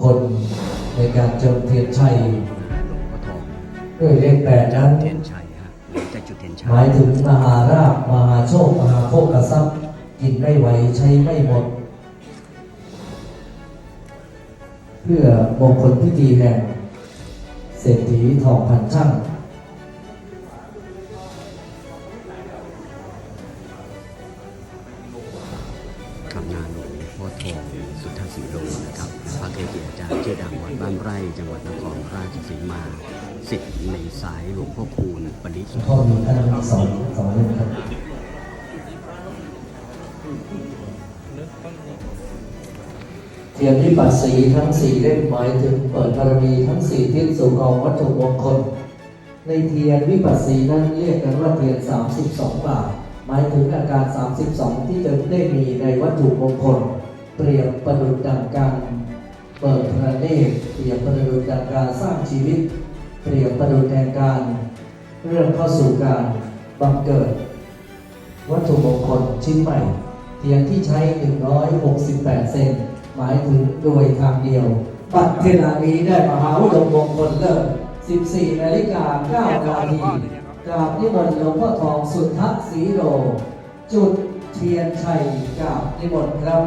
คนในการเจิมเทียนชัยหลวงพ่อทองด้วยเลขแปดนั้นเทียนชัยฮะหรือจะจุดเทียนชัหมายยถึงมหาราภมหาโชค มหาโภคทรัพย์กินไม่ไหวใช้ไม่หมด เพื่อมงคลพิธีแห่งเศรษฐีทองพันช่าง เทียนที่ปัดสีทั้งสี่เล่มหมายถึงเปิดบารมีทั้งสี่ทิศสู่กองวัตถุมงคล ในเทียนวิปัสสีนั้นเรียกกันว่าเทียน 32 บาท หมายถึงอาการ 32 ที่จะได้มีในวัตถุมงคล เปรียบประดุจดังการเปิดพระเนตรเปรียบประดุจดังการสร้างชีวิต เปรียบประดุจแห่งการ เรื่องเข้าสู่การบังเกิด วัตถุมงคลชิ้นใหม่ เทียนที่ใช้ 168 เซน หมายถึงโดยทางเดียว ปัจเทลานี้ได้มหาอุดมมงคลเลิศ14นาฬิกา9นาทีกราบนิมนต์หลวงพ่อทองสุทธสีโล จุดเทียนชัยกราบนิมนต์ครับ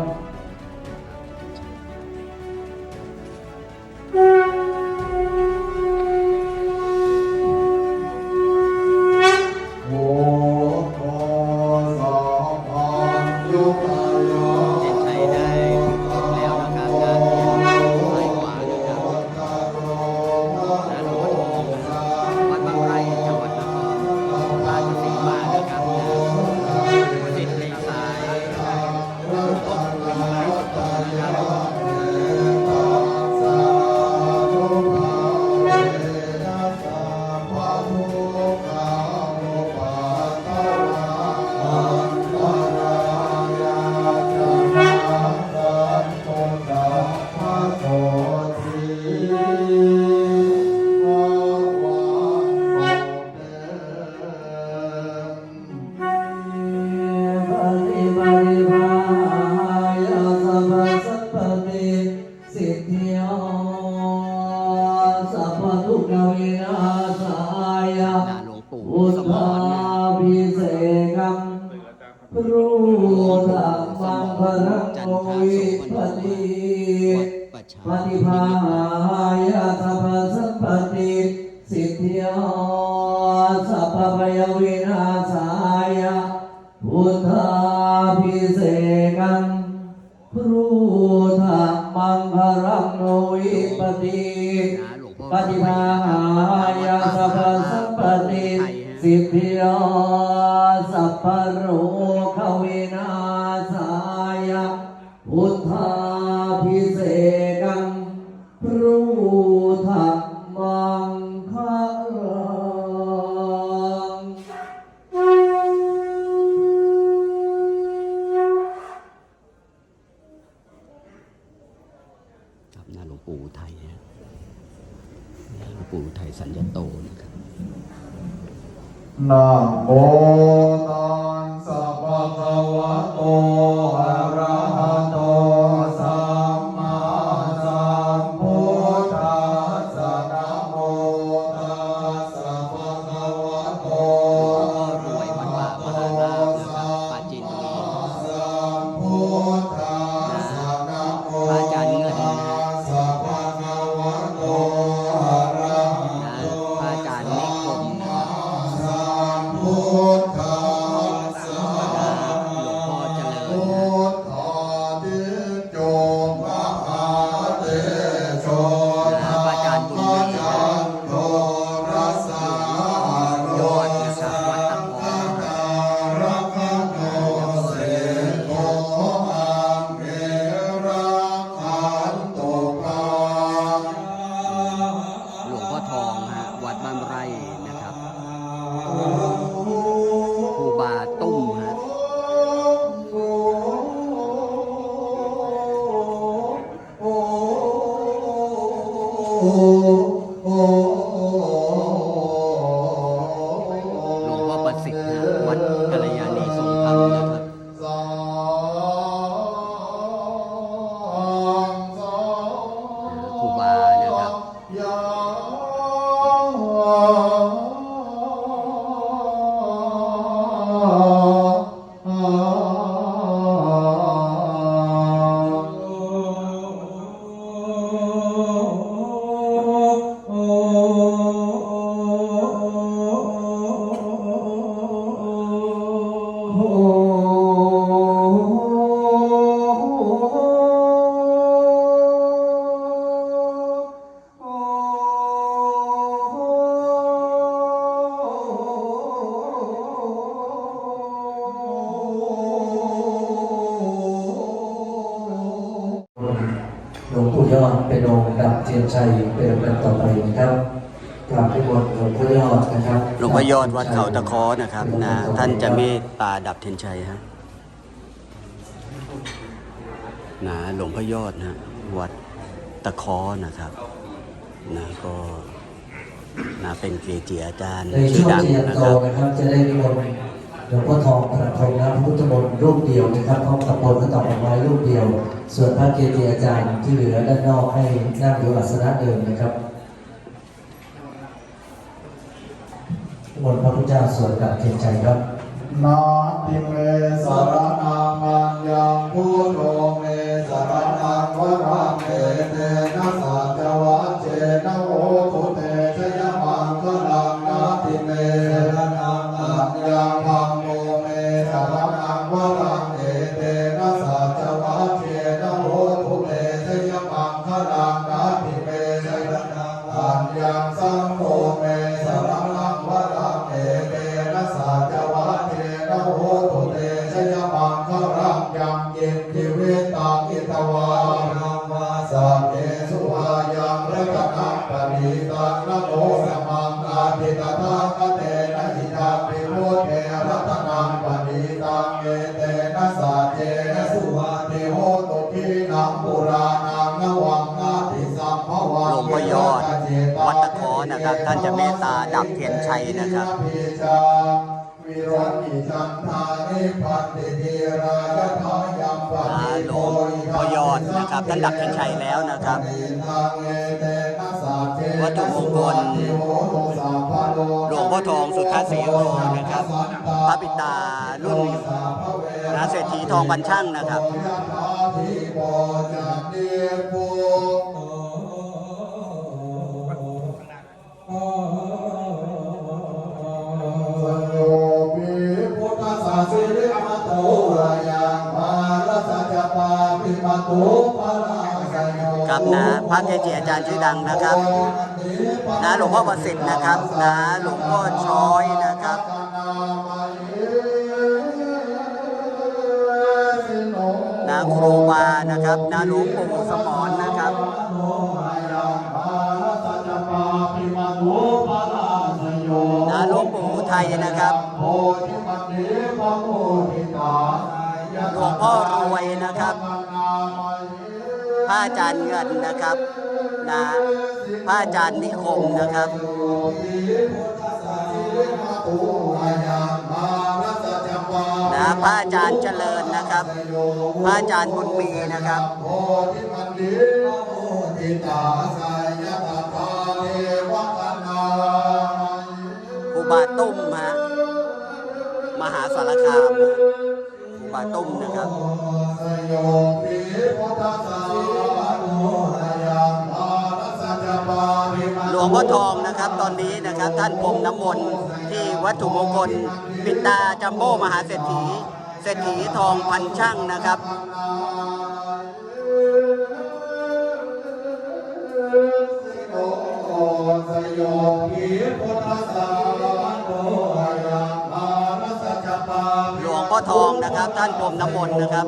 สัพพทุกวินาศายาวุตตารพิเศกังรูธัมมังพลังโมวิปติปฏิภาหายาสัพพสัมปติสิทธิยา ปตินะหลวงพ่อปฏิภาหายาสัพพสัพพติสิทธิโยสัพพโร ปู่ไทยหน้าหลวงปู่ไทยสัญญโตนะครับนะโมตัสสะภะคะวะโตอะ ห โรงดับเทียนชัยเป็นลำดับต่อไปนะครับกราบพิบทหลวงพ่อยอดนะครับหลวงพ่อยอดวัดเขาตะเคอนะครับนะท่านจะเมตตาดับเทียนชัยฮะนะหลวงพ่อยอดนะวัดตะเคอนะครับนะก็นะเป็นเกจิอาจารย์ในชื่ช่อวงดังเทียนนะโตครับ นะครับจะได้นิมนต์ห ลวงพ่อทองประทงน้ำพุทธมนต์รูปเดียวนะครับพร้อมกับบนพระตอกดอกไม้รูปเดียว ส่วนพระเกจิอาจารย์ที่เหลือด้านนอกให้นั่งอยู่อัสนะเดิมนะครับนิมนพระพุทธเจ้าสวดกับเทียนใจครับนาทิเมสารนังอัญญังพุทโธเมสารนังวรังเอเตนะสัจวะ นะครับ ท่านจะเมตตาดับเทียนชัยนะครับวิโรติจันทานิพันติธีรายทายัมปะอ่าหลวงพ่อยอดนะครับท่านดับเทียนชัยแล้วนะครับ วัตถุมงคลหลวงพ่อทองสุทธาสีโรนะครับพระปิตารุ่นนะเศรษฐีทองบันช่างนะครับ ครับนะพระเกจิอาจารย์ชื่อดังนะครับนะหลวงพ่อประสิทธิ์นะครับนะหลวงพ่อช้อยนะครับนะครูบานะครับนะหลวงปู่สมรนะครับ งปู่ไทยนะครับหลวงพ่อรวยนะครับพระอาจารย์เงินนะครับนะพระอาจารย์นิคมนะครับนะพระอาจารย์เจริญนะครับ พระอาจารย์บุญมีนะครับโพธิมันดีโมติตาสายตาทาเทวกนาครูบาตุ้มฮะมหาสารคามฮะครูบาตุ้มนะครับสยองปีพุทธสาโนนายังมานัสจปาริมาหลวงพ่อทองนะครับตอนนี้นะครับท่านพรมน้ำมนต์ที่วัตถุมงคลปิดตาจัมโบ้มหาเศรษฐีเศรษฐีทองพันช่างนะครับโอ้สยองปีพุทธ พ่อทองนะครับ ท่านพรมน้ำมนต์นะครับ